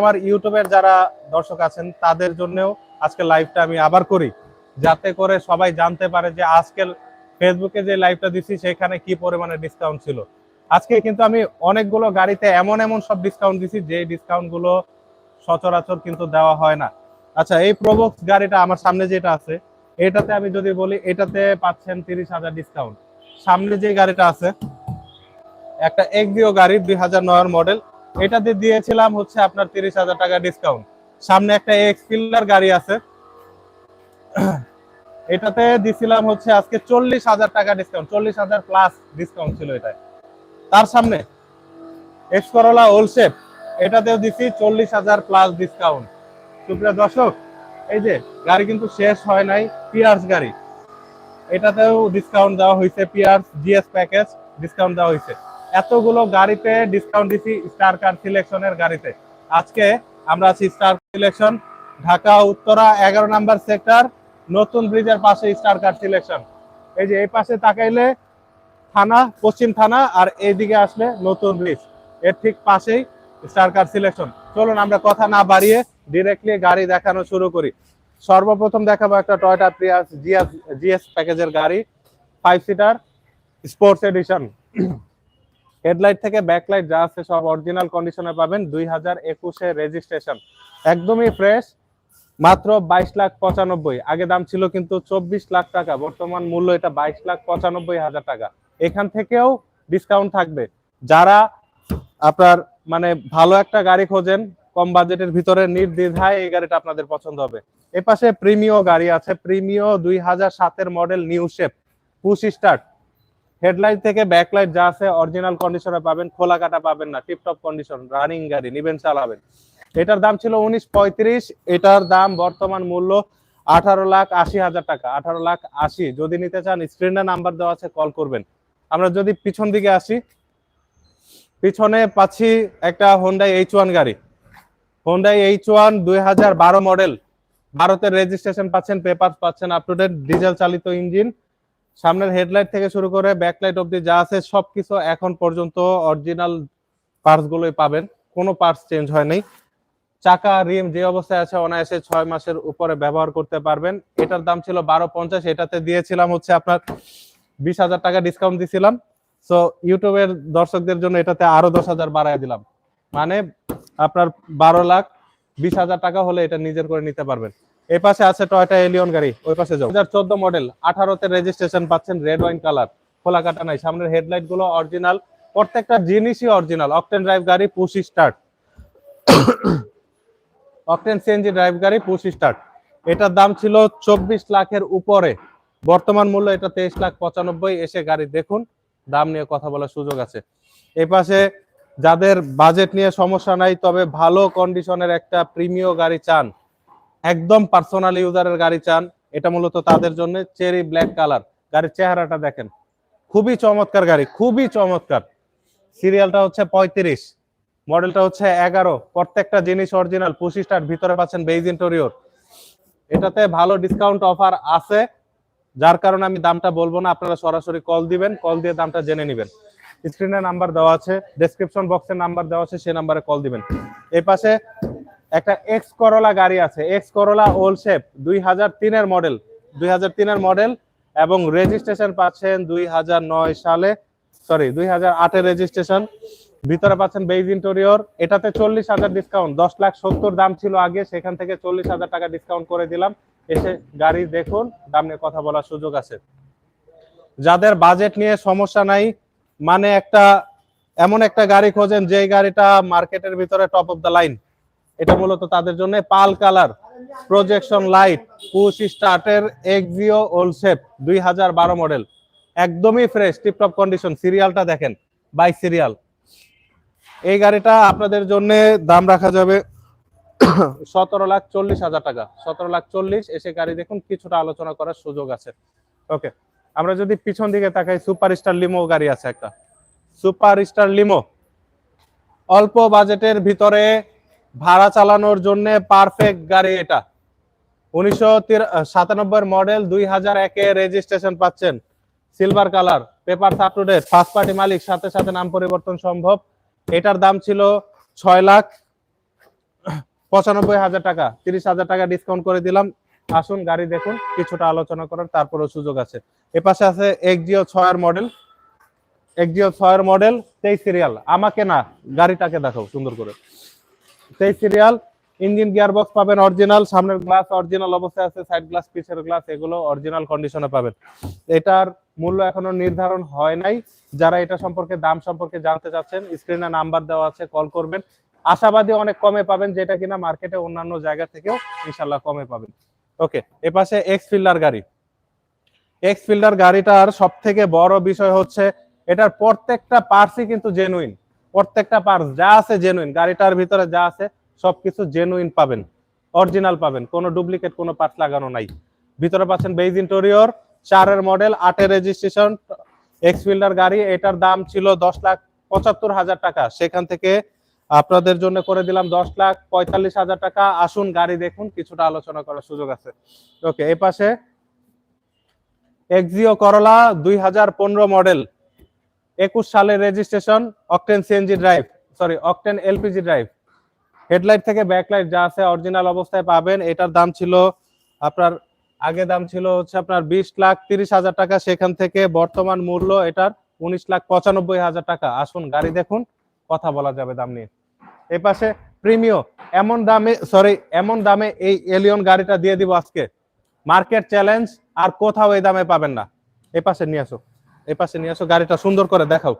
আমার ইউটিউবের যারা দর্শক আছেন, তাদের জন্যও আজকে লাইভটা আমি আবার করি। যাতে করে সবাই জানতে পারে যে আজকের ফেসবুকে যে লাইভটা দিচ্ছি সেখানে কি পরিমাণে ডিসকাউন্ট ছিল। আজকে কিন্তু আমি অনেকগুলো গাড়িতে এমন এমন সব ডিসকাউন্ট দিছি, যে ডিসকাউন্টগুলো সচরাচর কিন্তু দেওয়া হয় না। আচ্ছা এই প্রবক্স গাড়িটা আমার সামনে যেটা আছে, এটাতে আমি যদি বলি, এটাতে পাচ্ছেন তিরিশ হাজার ডিসকাউন্ট সামনে যে গাড়িটা আছে, একটা এক্সিও গাড়ি, দুই হাজার নয়ের মডেল এটাতে দিয়েছিলাম হচ্ছে আপনার তিরিশ হাজার টাকা ডিসকাউন্ট সামনে একটা এক্স পিলার গাড়ি আছে। এটাতে দিছিলাম হচ্ছে আজকে চল্লিশ হাজার টাকা ডিসকাউন্ট চল্লিশ হাজার প্লাস ডিসকাউন্ট ছিল এটায়। তার সামনে এক্স করোলা এটাতেও দিছি চল্লিশ হাজার প্লাস ডিসকাউন্ট সুপ্রিয় দর্শক, এই যে গাড়ি কিন্তু শেষ হয় নাই পিয়ার্স গাড়ি। এটাতেও ডিসকাউন্ট দেওয়া হয়েছে পিয়ার্স জিএস প্যাকেজ ডিসকাউন্ট দেওয়া হয়েছে। এতগুলো গাড়িতে ডিসকাউন্ট দিছি স্টার কার সিলেকশনের গাড়িতে। আজকে আমরা আছি স্টার সিলেকশন ঢাকা, উত্তরা, এগারো নাম্বার সেক্টর নতুন ব্রিজের পাশে স্টার কার সিলেকশন এই যে এই পাশে তাকাইলে থানা, পশ্চিম থানা আর এইদিকে আসলে নতুন ব্রিজের ঠিক পাশেই স্টার কার সিলেকশন চলুন আমরা কথা না বাড়িয়ে ডিরেক্টলি গাড়ি দেখানো শুরু করি। সর্বপ্রথম দেখাবো একটা টয়টা প্রিয়াস জিএস জিএস প্যাকেজের গাড়ি five seater sports edition headlight থেকে ব্যাকলাইট যা আছে সব অরিজিনাল কন্ডিশনে পাবেন, দুই হাজার একুশে রেজিস্ট্রেশন একদমই ফ্রেশ মাত্র বাইশ লাখ পঁচানব্বই। আগে দাম ছিল কিন্তু চব্বিশ লাখ টাকা, বর্তমান মূল্য এটা বাইশ লাখ পঁচানব্বই হাজার টাকা। এখান থেকেও ডিসকাউন্ট থাকবে। যারা আপনার মানে ভালো একটা গাড়ি খোঁজেন, কম বাজেটের ভিতরে নির্দ্বিধায় এই গাড়িটা আপনাদের পছন্দ হবে। এ পাশে প্রিমিও গাড়ি আছে প্রিমিও দুই হাজার সাতের model new shape push start headlight থেকে ব্যাকলাইট যা আছে অরিজিনাল কন্ডিশনে পাবেন, খোলা কাটা পাবেন না টিপটপ কন্ডিশন রানিং গাড়ি, নিবেন, চালাবেন। এটার দাম ছিল উনিশ পঁয়ত্রিশ, এটার দাম বর্তমান মূল্য আঠারো লাখ আশি হাজার টাকা, আঠারো লাখ আশি। যদি নিতে চান স্ক্রিনে নাম্বার দেওয়া আছে কল করবেন। আমরা যদি পিছন দিকে আসি, পিছনে পাচ্ছি একটা হোন্ডাই এইচ ওয়ান গাড়ি। হোন্ডাই এইচ ওয়ান দুই হাজার বারো মডেল ভারতের রেজিস্ট্রেশন পাচ্ছেন পেপার পাচ্ছেন আপ টু ডেট ডিজেল চালিত ইঞ্জিন সামনের হেডলাইট থেকে শুরু করে ব্যাকলাইট অবধি যা আছে সবকিছু এখন পর্যন্ত অরিজিনাল পার্টস গুলোই পাবেন। কোনো পার্টস চেঞ্জ হয় নাই চাকা, রিম যে অবস্থায় আছে অনায়াসে ছয় মাসের উপরে ব্যবহার করতে পারবেন। এটার দাম ছিল বারো পঞ্চাশ, এটাতে দিয়েছিলাম হচ্ছে আপনার বিশ হাজার টাকা ডিসকাউন্ট দিছিলাম। সো ইউটিউবের দর্শকদের জন্য এটাতে আরও দশ হাজার বাড়ায় দিলাম। মানে আপনার বারো লাখ, বিশ হাজার টাকা হলে এটা নিজের করে নিতে পারবেন। এই পাশে আছে টয়টা এলিয়ন গাড়ি, ওই পাশে যাও। চোদ্দ মডেল আঠারোতে রেজিস্ট্রেশন পাচ্ছেন রেড ওয়াইন কালার খোলা কাটা নাই। সামনের হেডলাইটগুলো অরিজিনাল প্রত্যেকটা জিনিসই অরিজিনাল অকটেন ড্রাইভ গাড়ি push start octane CNG drive গাড়ি পুশ স্টার্ট এটার দাম ছিল চব্বিশ লাখের উপরে। বর্তমান মূল্য এটা তেইশ লাখ পঁচানব্বই, এসে গাড়ি দেখুন। দাম নিয়ে কথা বলার সুযোগ আছে। এই পাশে যাদের বাজেট নিয়ে সমস্যা নাই, তবে ভালো কন্ডিশনের একটা প্রিমিয় গাড়ি চান। একদম পার্সোনাল ইউজারের গাড়ি চান, এটা মূলত তাদের জন্য চেরি ব্ল্যাক কালার গাড়ির চেহারাটা দেখেন, খুবই চমৎকার গাড়ি, খুবই চমৎকার। সিরিয়ালটা হচ্ছে পঁয়ত্রিশ মডেলটা হচ্ছে এগারো। প্রত্যেকটা জিনিস অরিজিনাল পঁচিশ স্টার ভিতরে পাচ্ছেন বেইজ ইন্টেরিয়র এটাতে ভালো ডিসকাউন্ট অফার আছে, যার কারণে আমি দামটা বলব না, আপনারা সরাসরি কল দিবেন কল দিয়ে দামটা জেনে নেবেন। স্ক্রিনে নাম্বার দেওয়া আছে ডেসক্রিপশন বক্সের নাম্বার দেওয়া আছে সেই নাম্বারে কল দিবেন। এই পাশে একটা এক্স করোলা গাড়ি আছে এক্স করোলা ওল শেপ দুই হাজার তিনের মডেল দুই হাজার তিনের মডেল এবং রেজিস্ট্রেশন পাচ্ছেন দুই হাজার নয় সালে সরি দুই হাজার আটের রেজিস্ট্রেশন ভিতরে পাচ্ছেন বেইজ ইন্টেরিয়র এটাতে চল্লিশ হাজার ডিসকাউন্ট দশ লাখ সত্তর দাম ছিল আগে, সেখান থেকে চল্লিশ হাজার টাকা ডিসকাউন্ট করে দিলাম। এসে গাড়ি দেখুন, দাম নিয়ে কথা বলার সুযোগ আছে। যাদের বাজেট নিয়ে সমস্যা নাই মানে একটা, এমন একটা গাড়ি খোঁজেন যে গাড়িটা মার্কেটের ভিতরে টপ অফ দ্য লাইন এটা মূলত তাদের জন্য pearl colour projection light push স্টার্টের Axio old shape দুই হাজার বারো মডেল একদমই ফ্রেশ টিপটপ কন্ডিশন সিরিয়ালটা দেখেন বাই সিরিয়াল এই গাড়িটা আপনাদের জন্য দাম রাখা যাবে সতেরো লাখ চল্লিশ হাজার টাকা। সতেরো লাখ চল্লিশ, এসে গাড়ি দেখুন, কিছুটা আলোচনা করার সুযোগ আছে। ওকে আমরা যদি পিছন দিকে তাকাই সুপার স্টার লিমো গাড়ি আছে একটা। সুপার স্টার লিমো অল্প বাজেটের ভিতরে ভাড়া চালানোর জন্য পারফেক্ট গাড়ি এটা। উনিশশো সাতানব্বই মডেল দুই হাজার একে রেজিস্ট্রেশন পাচ্ছেন। Silver colour paper up to first party মালিক, সাথে সাথে নাম পরিবর্তন সম্ভব। এটার দাম ছিল ছয় লাখ পঁচানব্বই হাজার টাকা, তিরিশ হাজার টাকা ডিসকাউন্ট করে দিলাম। আসুন গাড়ি দেখুন, কিছুটা আলোচনা করার, তারপরেও সুযোগ আছে। এ পাশে আছে এক্সিও ছয়ের মডেল এক্সিও ছয়ের মডেল তেইশ সিরিয়াল আমাকে না, গাড়িটাকে দেখাও, সুন্দর করে। তেইশ সিরিয়াল ইঞ্জিন গিয়ার বক্স পাবেন অরিজিনাল সামনের গ্লাস অরিজিনাল অবস্থায় আছে সাইড গ্লাস পিছের গ্লাস এগুলো অরিজিনাল কন্ডিশনে পাবেন। এটার মূল্য এখনও নির্ধারণ হয় নাই। যারা এটা সম্পর্কে, দাম সম্পর্কে জানতে চাচ্ছেন স্ক্রিনে নাম্বার দেওয়া আছে কল করবেন। আশাবাদী অনেক কমে পাবেন, যেটা কিনা মার্কেটে অন্যান্য জায়গা থেকেও ইনশাল্লাহ কমে পাবেন। ওকে এ পাশে এক্স ফিল্ডার গাড়ি। এক্স ফিল্ডার গাড়িটার সব থেকে বড় বিষয় হচ্ছে, এটার প্রত্যেকটা পার্টসই কিন্তু জেনুইন প্রত্যেকটা পার্টস যা আছে জেনুইন গাড়িটার ভিতরে যা আছে, সবকিছু জেনুইন পাবেন অরিজিনাল পাবেন, কোনো ডুপ্লিকেট কোনো পার্টস লাগানো নাই। ভিতরে পাচ্ছেন বেজ ইন্টেরিয়র চারের মডেল আটের রেজিস্ট্রেশন এক্স ফিল্ডার গাড়ি, এটার দাম ছিল দশ লাখ পঁচাত্তর হাজার টাকা। সেখান থেকে আপনাদের জন্য করে দিলাম দশ লাখ পঁয়তাল্লিশ হাজার টাকা। আসুন গাড়ি দেখুন, কিছুটা আলোচনা করার সুযোগ আছে। ওকে এই পাশে এক্সিও করলা দুই হাজার পনেরো মডেল একুশ সালের registration octane CNG drive sorry octane LPG drive headlight থেকে ব্যাকলাইট যা আছে অরিজিনাল অবস্থায় পাবেন, এটার দাম ছিল আপনার, আগে দাম ছিল হচ্ছে আপনার বিশ লাখ তিরিশ হাজার টাকা, সেখান থেকে বর্তমান মূল্য এটার উনিশ লাখ পঁচানব্বই হাজার টাকা। আসুন গাড়ি দেখুন, কথা বলা যাবে দাম নিয়ে। এই পাশে প্রিমিও, এমন দামে সরি এমন দামে এই এলিয়ন গাড়িটা দিয়ে দিব আজকে। মার্কেট চ্যালেঞ্জ আর কোথাও এই দামে পাবেন না। এই পাশে নিয়ে আসো। এই পাশে নিয়ে আসো, গাড়িটা সুন্দর করে দেখাও।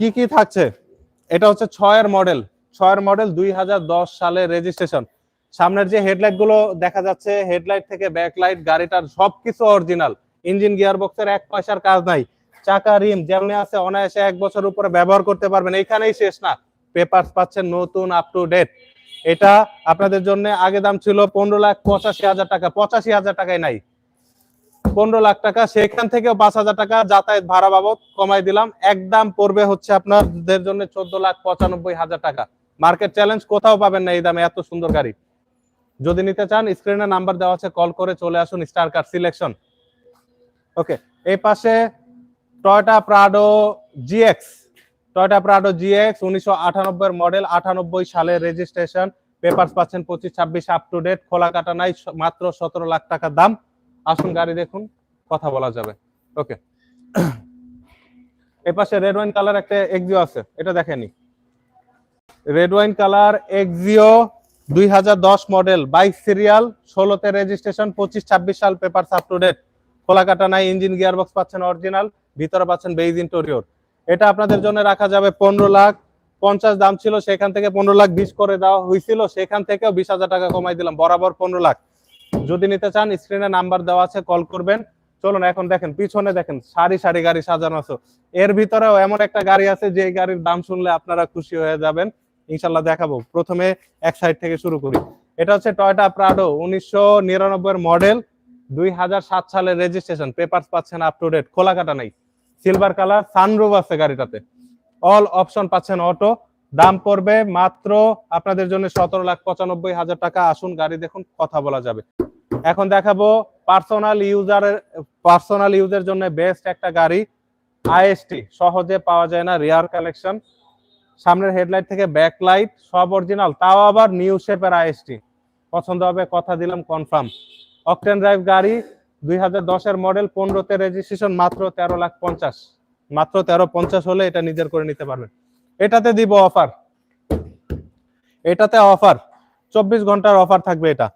কি কি থাকছে? এটা হচ্ছে ছয়ের মডেল। ছয়ের মডেল দুই হাজার দশ সালে রেজিস্ট্রেশন সামনের যে হেডলাইটগুলো দেখা যাচ্ছে, হেডলাইট থেকে ব্যাকলাইট গাড়িটার সবকিছু অরিজিনাল ইঞ্জিন গিয়ার বক্সের এক পয়সার কাজ নাই। চাকা রিম যেমনি আছে, অনায়াসে এক বছর উপরে ব্যবহার করতে পারবেন। এইখানেই শেষ না। পেপারস পাচ্ছেন নতুন আপ টু ডেট এটা আপনাদের জন্য আগে দাম ছিল পনেরো লাখ পঁচাশি হাজার টাকা। পঁচাশি হাজার টাকায় নাই। পনেরো লাখ টাকা, সেখান থেকেও পাঁচ হাজার টাকা যাতায়াত ভাড়া বাবদ কমাই দিলাম। একদম পড়বে হচ্ছে আপনাদের জন্য চোদ্দ লাখ পঁচানব্বই হাজার টাকা। মার্কেট চ্যালেঞ্জ কোথাও পাবেন না এই দামে, এত সুন্দর গাড়ি। যদি নিতে চান, স্ক্রিনে নাম্বার দেওয়া আছে, কল করে চলে আসুন, স্টার কার সিলেকশন। ওকে, এই পাশে Toyota Prado GX. Toyota Prado GX, উনিশশো আটানব্বই মডেল, আটানব্বই সালের রেজিস্ট্রেশন পেপারস পাচ্ছেন পঁচিশ ছাব্বিশ আপ টু ডেট খোলা কাটা নাই, মাত্র সতেরো লাখ টাকা দাম। আসুন গাড়ি দেখুন, কথা বলা যাবে। ওকে এ পাশে রেড ওয়াইন কালার একটা এক্সিও আছে, এটা দেখেনি। রেড ওয়াইন কালার এক্সিও দুই হাজার দশ মডেল বাইক সিরিয়াল ষোলোতে রেজিস্ট্রেশন পঁচিশ, ছাব্বিশ সাল পেপার আপ টু ডেট খোলা কাটা নাই ইঞ্জিন গিয়ার বক্স পাচ্ছেন অরিজিনাল ভিতরে পাচ্ছেন বেইজ ইন্টেরিয়র এটা আপনাদের জন্য রাখা যাবে পনেরো লাখ, পঞ্চাশ দাম ছিল, সেখান থেকে পনেরো লাখ বিশ করে দেওয়া হয়েছিল, সেখান থেকেও বিশ হাজার টাকা কমাই দিলাম, বরাবর পনেরো লাখ। যদি নিতে চান স্ক্রিনে নাম্বার দেওয়া আছে কল করবেন। চলুন, এখন দেখেন, পিছনে দেখেন, সারি সারি গাড়ি সাজানো আছে। এর ভিতরেও এমন একটা গাড়ি আছে, যে গাড়ির দাম শুনলে আপনারা খুশি হয়ে যাবেন। ইনশাল্লাহ দেখাবো। প্রথমে এক সাইড থেকে শুরু করি। এটা হচ্ছে টয়টা প্রাডো উনিশশো নিরানব্বই মডেল দুই হাজার সাত সালের রেজিস্ট্রেশন পেপার পাচ্ছেন আপ টু ডেট খোলা কাটা নাই। সিলভার কালার সানরুফ আছে গাড়িটাতে। অল অপশন পাচ্ছেন অটো দাম পড়বে মাত্র আপনাদের জন্য সতেরো লাখ পঁচানব্বই হাজার টাকা। আসুন গাড়ি দেখুন, কথা বলা যাবে। এখন দেখাবো পার্সোনাল ইউজারের পার্সোনাল ইউজের জন্য বেস্ট একটা গাড়ি আইএসটি সহজে পাওয়া যায় না রিয়ার কালেকশন সামনের হেডলাইট থেকে ব্যাকলাইট সব অরিজিনাল তাও আবার নিউ শেপের আইএসটি পছন্দ হবে, কথা দিলাম কনফার্ম অকটেন ড্রাইভ গাড়ি, দুই হাজার দশের মডেল পনেরোতে রেজিস্ট্রেশন মাত্র তেরো লাখ পঞ্চাশ। মাত্র তেরো পঞ্চাশ হলে এটা নিজের করে নিতে পারবেন। এটাতে দিব অফার। এটাতে অফার। চব্বিশ ঘণ্টার অফার থাকবে এটা।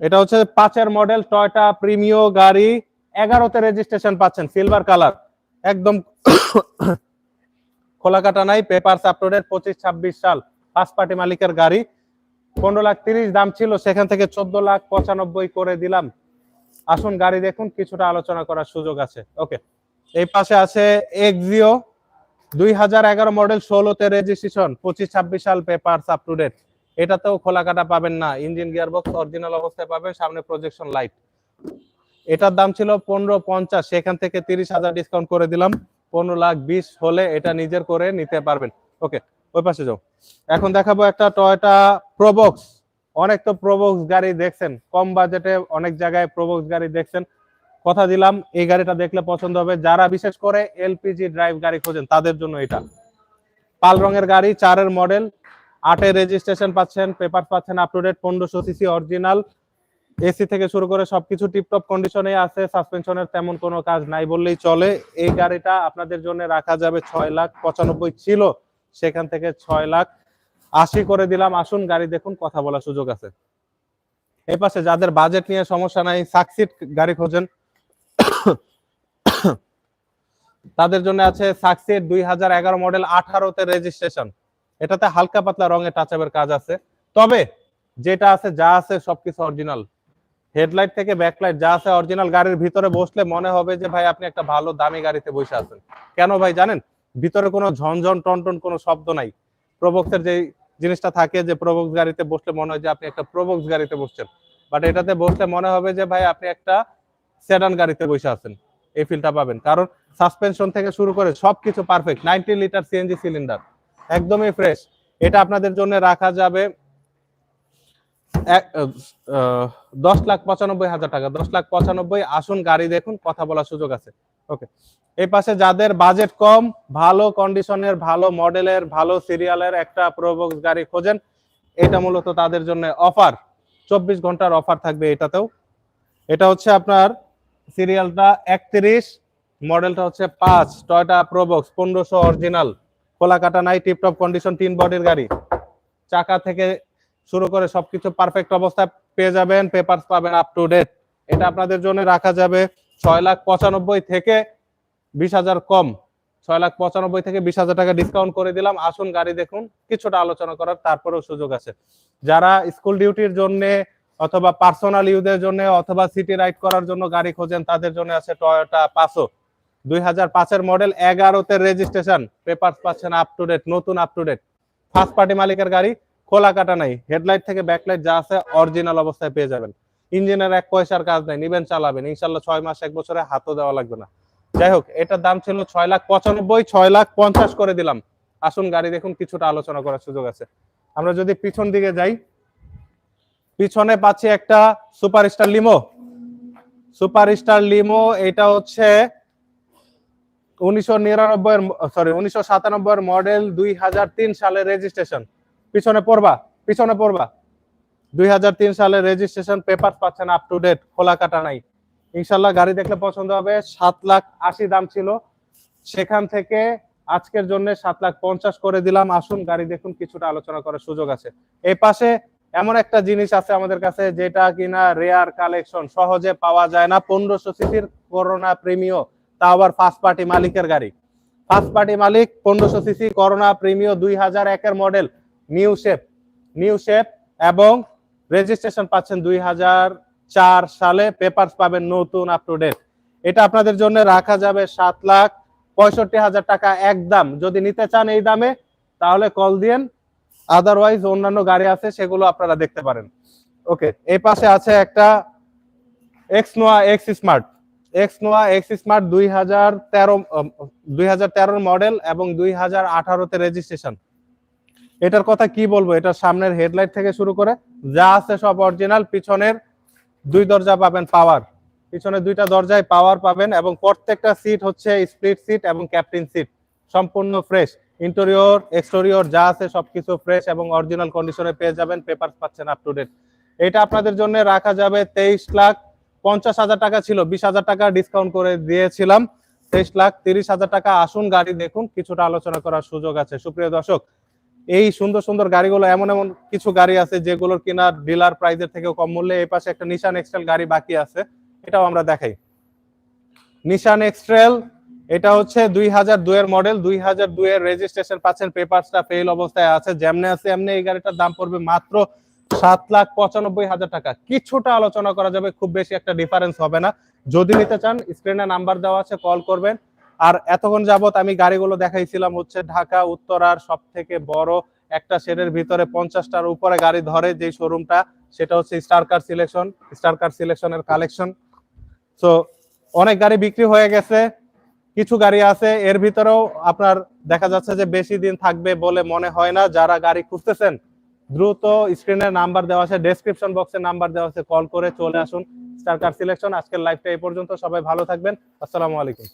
এটা হচ্ছে পাঁচের মডেল টয়টা প্রিমিও গাড়ি। এগারোতে রেজিস্ট্রেশন পাচ্ছেন সিলভার কালার একদম খোলা কাটা নাই পেপার আপলোডের পঁচিশ, ছাব্বিশ সাল ফার্স্ট পার্টি মালিকের গাড়ি। পনেরো লাখ তিরিশ দাম ছিল, সেখান থেকে চোদ্দ লাখ পঁচানব্বই করে দিলাম। আসুন গাড়ি দেখুন, কিছুটা আলোচনা করার সুযোগ আছে। ওকে এই পাশে আছে এক্সিও দুই হাজার এগারো মডেল ষোলোতে রেজিস্ট্রেশন পঁচিশ ছাব্বিশ সাল পেপার আপ টু ডেট এটাতেও খোলা কাটা পাবেন না। ইঞ্জিন গিয়ার বক্স অরিজিনাল অবস্থায় পাবেন, সামনে প্রজেকশন লাইট এটার দাম ছিল পনেরো পঞ্চাশ, সেখান থেকে তিরিশ হাজার ডিসকাউন্ট করে দিলাম। পনেরো লাখ বিশ হলে এটা নিজের করে নিতে পারবেন। ওকে ওই পাশে যাও। এখন দেখাবো একটা টয়টা প্রবক্স অনেক তো প্রবক্স গাড়ি দেখছেন। কম বাজেটে অনেক জায়গায় প্রবক্স গাড়ি দেখছেন। কথা দিলাম, এই গাড়িটা দেখলে পছন্দ হবে। যারা বিশেষ করে এলপিজি ড্রাইভ গাড়ি খোঁজেন, তাদের জন্য এটা। পাল রঙের গাড়ি, চারের মডেল, আটের রেজিস্ট্রেশন পাচ্ছেন পেপার পাচ্ছেন আপ টু ডেট পনেরোশো সিসি অরিজিনাল এসি থেকে শুরু করে সবকিছু টিপটপ কন্ডিশনে আছে সাসপেনশনের তেমন কোনো কাজ নাই বললেই চলে। এই গাড়িটা আপনাদের জন্য রাখা যাবে ছয় লাখ পঁচানব্বই ছিল, সেখান থেকে ছয় লাখ আশি করে দিলাম। আসুন গাড়ি দেখুন, কথা বলার সুযোগ আছে। এই পাশে যাদের বাজেট নিয়ে সমস্যা নাই সাকসিট গাড়ি খোঁজেন। তাদের জন্য আছে সাকসিট দুই হাজার এগারো মডেল আঠারোতে রেজিস্ট্রেশন এটাতে হালকা পাতলা রঙের টাচ আপের কাজ আছে। তবে যেটা আছে, যা আছে সবকিছু অরিজিনাল হেডলাইট থেকে ব্যাকলাইট যা আছে অরিজিনাল গাড়ির ভিতরে বসলে মনে হবে যে ভাই আপনি একটা ভালো দামি গাড়িতে বসে আছেন। কেন ভাই জানেন? ভিতরে কোনো ঝনঝন, টনটন কোনো শব্দ নাই। প্রবক্সের যে জিনিসটা থাকে যে প্রবক্স গাড়িতে বসলে মনে হয় যে আপনি একটা প্রবক্স গাড়িতে বসছেন। বাট এটাতে বসলে মনে হবে যে ভাই আপনি একটা সেডান গাড়িতে বসে আছেন। এই ফিলটা পাবেন। কারণ সাসপেনশন থেকে শুরু করে সবকিছু perfect ninety litre CNG cylinder একদমই ফ্রেশ এটা আপনাদের জন্য রাখা যাবে দশ লাখ পঁচানব্বই হাজার টাকা। দশ লাখ পঁচানব্বই। আসুন গাড়ি দেখুন, কথা বলার সুযোগ আছে। ওকে এই পাশে যাদের বাজেট কম, ভালো কন্ডিশনের ভালো মডেলের ভালো সিরিয়ালের একটা প্রোবক্স গাড়ি খোঁজেন, এটা মূলত তাদের জন্য অফার চব্বিশ ঘণ্টার অফার থাকবে এটাতেও। এটা হচ্ছে আপনার সিরিয়ালটা একত্রিশ, মডেলটা হচ্ছে পাঁচ, টয়টা প্রোবক্স, পনেরোশো অরিজিনাল খোলা কাটা নাই, টিপটপ কন্ডিশন, তিন বডির গাড়ি। চাকা থেকে শুরু করে সবকিছু পারফেক্ট অবস্থায় পেয়ে যাবেন, পেপারস পাবেন আপ টু ডেট এটা আপনাদের জন্য রাখা যাবে ছয় লাখ পঁচানব্বই থেকে বিশ হাজার কম। ছয় লাখ পঁচানব্বই থেকে বিশ হাজার টাকা ডিসকাউন্ট করে দিলাম। আসুন গাড়ি দেখুন, কিছুটা আলোচনা করার তারপরেও সুযোগ আছে। যারা স্কুল ডিউটির জন্য অথবা পার্সোনাল ইউজের জন্য অথবা সিটি রাইড করার জন্য গাড়ি খোঁজেন, তাদের জন্য আছে টয়োটা পাঁচশো দুই হাজার পাঁচের মডেল, এগারোতে রেজিস্ট্রেশন পেপার পাচ্ছেন আপ টু ডেট নতুন up to date first party মালিকের গাড়ি, খোলা কাটা নাই হেডলাইট থেকে ব্যাকলাইট যা আছে অরিজিনাল অবস্থায় পেয়ে যাবেন। ইঞ্জিনের এক পয়সার কাজ নাই, নিবেন, চালাবেন। ইনশাল্লাহ ছয় মাস, এক বছরে হাতও দেওয়া লাগবে না। যাই হোক, এটার দাম ছিল ছয় লাখ পঁচানব্বই, ছয় লাখ পঞ্চাশ করে দিলাম। আসুন গাড়ি দেখুন, কিছুটা আলোচনা করার সুযোগ আছে। আমরা যদি পিছন দিকে যাই পিছনে পাচ্ছি একটা super star limo. Super star limo, এটা হচ্ছে উনিশশো নিরানব্বই সরি উনিশশো সাতানব্বই মডেল দুই হাজার তিন সালের রেজিস্ট্রেশন পিছনে পড়বা পিছনে পড়বা। দুই হাজার তিন সালের রেজিস্ট্রেশন পেপার পাচ্ছেন আপ টু ডেট খোলা কাটা নাই। ইনশাল্লাহ গাড়ি দেখলে পছন্দ হবে, সাত লাখ আশি দাম ছিল। সেখান থেকে আজকের জন্য সাত লাখ পঞ্চাশ করে দিলাম। আসুন গাড়ি দেখুন, কিছুটা আলোচনা করার সুযোগ আছে। এই পাশে এমন একটা জিনিস আছে আমাদের কাছে যেটা কিনা রেয়ার কালেকশন সহজে পাওয়া যায় না। পনেরোশো সিসির করোনা প্রিমিও তা আবার ফার্স্ট পার্টি মালিকের গাড়ি। ফার্স্ট পার্টি মালিক, পনেরোশো সিসি করোনা প্রিমিও দুই হাজার একের model new shape new shape এবং রেজিস্ট্রেশন পাচ্ছেন দুই হাজার চার সালে পেপারস পাবেন নতুন আপ টু ডেট এটা আপনাদের জন্য রাখা যাবে সাত লাখ পঁয়ষট্টি হাজার টাকা একদম। যদি নিতে চান এই দামে, তাহলে কল দিয়েন আদারওয়াইজ অন্যান্য গাড়ি আছে, সেগুলো আপনারা দেখতে পারেন। ওকে এই পাশে আছে একটা X Noah X smart X Noah X smart দুই হাজার তেরো দুই হাজার তেরোর মডেল এবং দুই হাজার আঠারোতে রেজিস্ট্রেশন এটার কথা কি বলব? এটার সামনের হেডলাইট থেকে শুরু করে যা আছে সব অরিজিনাল পিছনের দুই দরজা পাবেন পাওয়ার পিছনে দুইটা দরজায় পাওয়ার পাবেন এবং প্রত্যেকটা সিট হচ্ছে স্প্লিট সিট এবং ক্যাপ্টেন সিট সম্পূর্ণ ফ্রেশ ইন্টেরিয়র এক্সটেরিয়র যা আছে সবকিছু ফ্রেশ এবং অরিজিনাল কন্ডিশনে পেয়ে যাবেন পেপার পাচ্ছেন আপ টু ডেট এটা আপনাদের জন্য রাখা যাবে তেইশ লাখ পঞ্চাশ হাজার টাকা ছিল, বিশ হাজার টাকা ডিসকাউন্ট করে দিয়েছিলাম। তেইশ লাখ তিরিশ হাজার টাকা, আসুন গাড়ি দেখুন, কিছুটা আলোচনা করার সুযোগ আছে। সুপ্রিয় দর্শক, এই সুন্দর সুন্দর গাড়িগুলো এমন এমন কিছু গাড়ি আছে যেগুলোর কিনা ডিলার প্রাইজের থেকেও কম মূল্যে। এই পাশে একটা নিশান এক্সট্রেল গাড়ি বাকি আছে, এটাও আমরা দেখাই। নিশান এক্সট্রেল এটা হচ্ছে দুই হাজার দুইয়ের মডেল দুই হাজার দুইয়ের রেজিস্ট্রেশন পাচ্ছেন পেপারসটা ফেল অবস্থায় আছে, যেমনে আছে এমনি এই গাড়িটার দাম পড়বে মাত্র সাত লাখ পঁচানব্বই হাজার টাকা। কিছুটা আলোচনা করা যাবে, খুব বেশি একটা ডিফারেন্স হবে না। যদি নিতে চান স্ক্রিনে নাম্বার দেওয়া আছে কল করবেন। আর এতক্ষণ যাবত আমি গাড়িগুলো দেখাইছিলাম হচ্ছে ঢাকা, উত্তরার সব থেকে বড় একটা শেডের ভিতরে পঞ্চাশটার উপরে গাড়ি ধরে যে শোরুমটা সেটা হচ্ছে star car selection star car সিলেকশনের collection তো অনেক গাড়ি বিক্রি হয়ে গেছে। কিছু গাড়ি আছে, এর ভিতরেও আপনার দেখা যাচ্ছে যে বেশি দিন থাকবে বলে মনে হয় না। যারা গাড়ি খুঁজতেছেন, দ্রুত স্ক্রিনের নাম্বার দেওয়া আছে ডেসক্রিপশন বক্সে নাম্বার দেওয়া আছে কল করে চলে আসুন। স্টার কার সিলেকশন আজকের লাইভটা এই পর্যন্ত। সবাই ভালো থাকবেন। আসসালামু আলাইকুম।